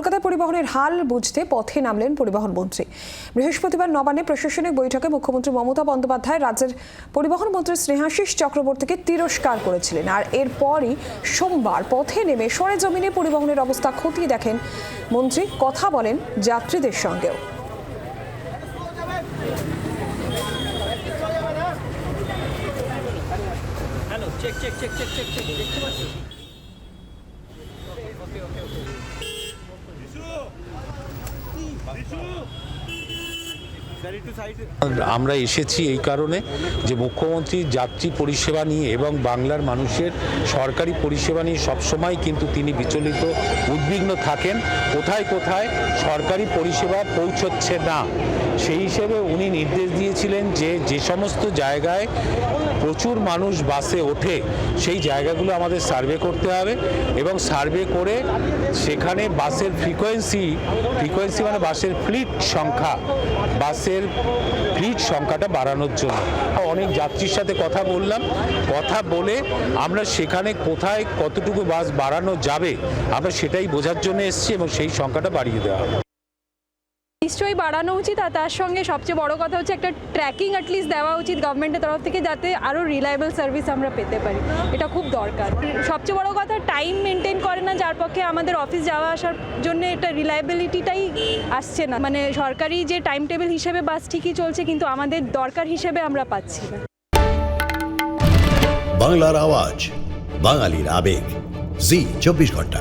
কলকাতায় পরিবহনের হাল বুঝতে পথে নামলেন পরিবহন মন্ত্রী বৃহস্পতিবার নবান্নে প্রশাসনিক বৈঠকে মুখ্যমন্ত্রী মমতা বন্দ্যোপাধ্যায় রাজ্যের পরিবহন মন্ত্রী স্নেহাশিস চক্রবর্তীকে তিরস্কার করেছিলেন আর এরপরই সোমবার পথে নেমে সরেজমিনে পরিবহনের অবস্থা খতিয়ে দেখেন মন্ত্রী কথা বলেন যাত্রীদের সঙ্গেও আমরা এসেছি এই কারণে যে মুখ্যমন্ত্রী যাত্রী পরিষেবা নিয়ে এবং বাংলার মানুষের সরকারি পরিষেবা নিয়ে সবসময় কিন্তু তিনি বিচলিত, উদ্বিগ্ন থাকেন। কোথায় কোথায় সরকারি পরিষেবা পৌঁছচ্ছে না। সেই হিসেবে উনি নির্দেশ দিয়েছিলেন যে যে সমস্ত জায়গায় প্রচুর মানুষ বাসে ওঠে, সেই জায়গাগুলো আমাদের সার্ভে করতে হবে এবং সার্ভে করে সেখানে বাসের ফ্রিকোয়েন্সি ফ্রিকোয়েন্সি মানে বাসের ফ্লিট সংখ্যা, বাসের ফ্লিট সংখ্যাটা বাড়ানোর জন্য। অনেক যাত্রীর সাথে কথা বললাম, কথা বলে আমরা সেখানে কোথায় কতটুকু বাস বাড়ানো যাবে, আমরা সেটাই বোঝার জন্য এসেছি এবং সেই সংখ্যাটা বাড়িয়ে দেওয়া হবে। নিশ্চয়ই বাড়ানো উচিত আর তার সঙ্গে সবচেয়ে বড় কথা হচ্ছে একটা ট্র্যাকিং অ্যাটলিস্ট দেওয়া উচিত গভর্নমেন্টের তরফ থেকে যাতে আরও রিলায়েবল সার্ভিস আমরা পেতে পারি। এটা খুব দরকার। সবচেয়ে বড় কথা টাইম মেনটেন করে না, যার পক্ষে আমাদের অফিস যাওয়া আসার জন্য এটা রিলায়েবিলিটিটাই আসছে না। মানে সরকারি যে টাইম টেবিল হিসেবে বাস ঠিকই চলছে, কিন্তু আমাদের দরকার হিসেবে আমরা পাচ্ছি না। বাংলার আওয়াজ, বাঙালির আবেগ। জি, চব্বিশ ঘণ্টা।